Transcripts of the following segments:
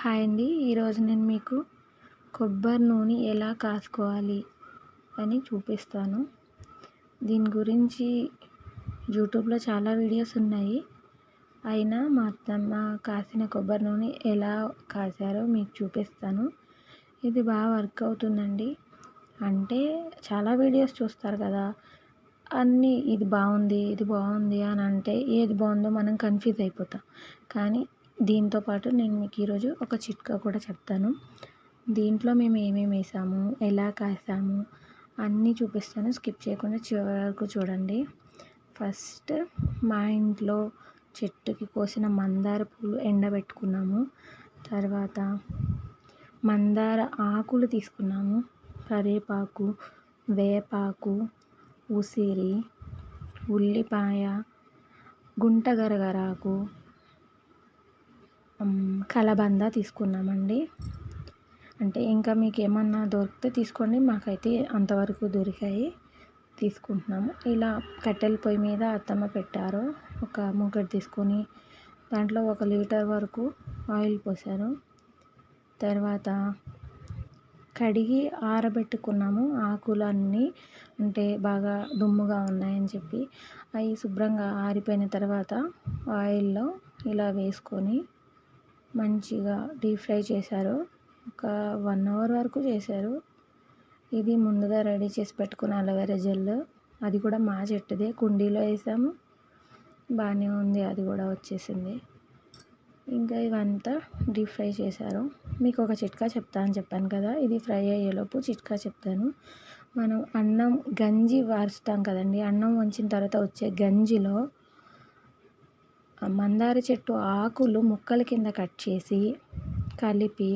Hi అండి. ఈరోజు నేను మీకు కొబ్బరి నూనె ఎలా కాసుకోవాలి అని చూపిస్తాను. దీని గురించి యూట్యూబ్లో చాలా వీడియోస్ ఉన్నాయి. అయినా మా అత్తమ్మ కాసిన కొబ్బరి నూనె ఎలా కాసారో మీకు చూపిస్తాను. ఇది బాగా వర్క్ అవుతుందండి. అంటే చాలా వీడియోస్ చూస్తారు కదా అన్నీ ఇది బాగుంది ఇది బాగుంది అని అంటే ఏది బాగుందో మనం కన్ఫ్యూజ్ అయిపోతాం. కానీ దీంతో పాటు నేను మీకు ఈరోజు ఒక చిట్కా కూడా చెప్తాను. దీంట్లో మేము ఏమేమి వేసాము ఎలా కాసాము అన్నీ చూపిస్తాను. స్కిప్ చేయకుండా చివరి వరకు చూడండి. ఫస్ట్ మా ఇంట్లో చెట్టుకి కోసిన మందార పూలు ఎండబెట్టుకున్నాము. తర్వాత మందార ఆకులు తీసుకున్నాము. కరివేపాకు వేపాకు ఉసిరి ఉల్లిపాయ గుంటగరగరాకు కలబంద తీసుకున్నామండి. అంటే ఇంకా మీకు ఏమన్నా దొరికితే తీసుకోండి. మాకైతే అంతవరకు దొరికాయి. తీసుకుంటున్నాము. ఇలా కట్టెల పొయ్యి మీద అత్తమ్మ పెట్టారు. ఒక మూకటి తీసుకొని దాంట్లో ఒక లీటర్ వరకు ఆయిల్ పోసారు. తర్వాత కడిగి ఆరబెట్టుకున్నాము. ఆకులన్నీ అంటే బాగా దుమ్ముగా ఉన్నాయని చెప్పి అవి శుభ్రంగా ఆరిపోయిన తర్వాత ఆయిల్లో ఇలా వేసుకొని మంచిగా డీప్ ఫ్రై చేశారు. ఒక వన్ అవర్ వరకు చేశారు. ఇది ముందుగా రెడీ చేసి పెట్టుకున్న అలోవెరా జెల్ అది కూడా మా చెట్టుదే. కుండీలో వేసాము. బాగానే ఉంది. అది కూడా వచ్చేసింది. ఇంకా ఇవంతా డీప్ ఫ్రై చేశారు. మీకు ఒక చిట్కా చెప్తా అని చెప్పాను కదా. ఇది ఫ్రై అయ్యేలోపు చిట్కా చెప్తాను. మనం అన్నం గంజి వారుస్తాం కదండి. అన్నం వంచిన తర్వాత వచ్చే గంజిలో మందార చెట్టు ఆకులు ముక్కల కింద కట్ చేసి కలిపి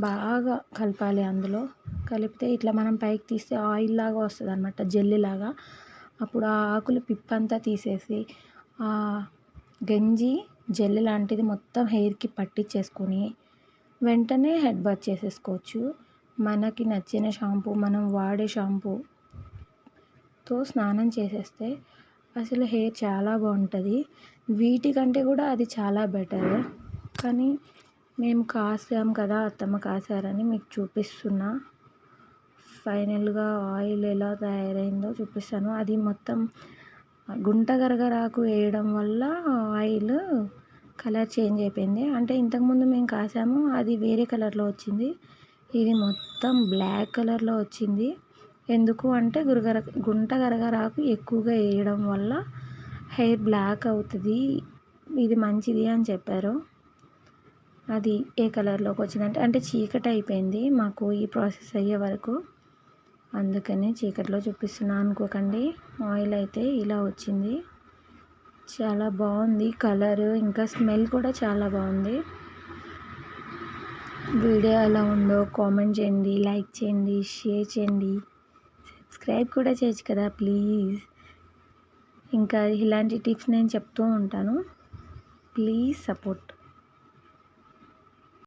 బాగా కలపాలి అందులో. కలిపితే ఇట్లా మనం పైకి తీస్తే ఆయిల్ లాగా వస్తుంది అనమాట జెల్లీలాగా అప్పుడు ఆ ఆకులు పిప్పంతా తీసేసి ఆ గంజి జెల్లి లాంటిది మొత్తం హెయిర్కి పట్టించేసుకొని వెంటనే హెడ్ బాత్ చేసేసుకోవచ్చు. మనకి నచ్చిన షాంపూ మనం వాడే షాంపూతో స్నానం చేసేస్తే అసలు హెయిర్ చాలా బాగుంటుంది. వీటికంటే కూడా అది చాలా బెటర్. కానీ మేము కాసాం కదా అత్తమ్మ కాసారని మీకు చూపిస్తున్నా. ఫైనల్గా ఆయిల్ ఎలా తయారైందో చూపిస్తాను. అది మొత్తం గుంట గరగరాకు వేయడం వల్ల ఆయిల్ కలర్ చేంజ్ అయిపోయింది. అంటే ఇంతకుముందు మేము కాసాము అది వేరే కలర్లో వచ్చింది. ఇది మొత్తం బ్లాక్ కలర్లో వచ్చింది. ఎందుకు అంటే గురగర గుంట గరగరాకు ఎక్కువగా వేయడం వల్ల హెయిర్ బ్లాక్ అవుతుంది. ఇది మంచిది అని చెప్పారు. అది ఏ కలర్లోకి వచ్చిందంటే అంటే చీకటి అయిపోయింది మాకు ఈ ప్రాసెస్ అయ్యే వరకు. అందుకని చీకటిలో చూపిస్తున్నా అనుకోకండి. ఆయిల్ అయితే ఇలా వచ్చింది. చాలా బాగుంది కలర్ ఇంకా స్మెల్ కూడా చాలా బాగుంది. వీడియో ఎలా ఉందో కామెంట్ చేయండి లైక్ చేయండి షేర్ చేయండి. సబ్స్క్రైబ్ కూడా చేయొచ్చు కదా ప్లీజ్. ఇంకా ఇలాంటి టిప్స్ నేను చెప్తూ ఉంటాను. Please support.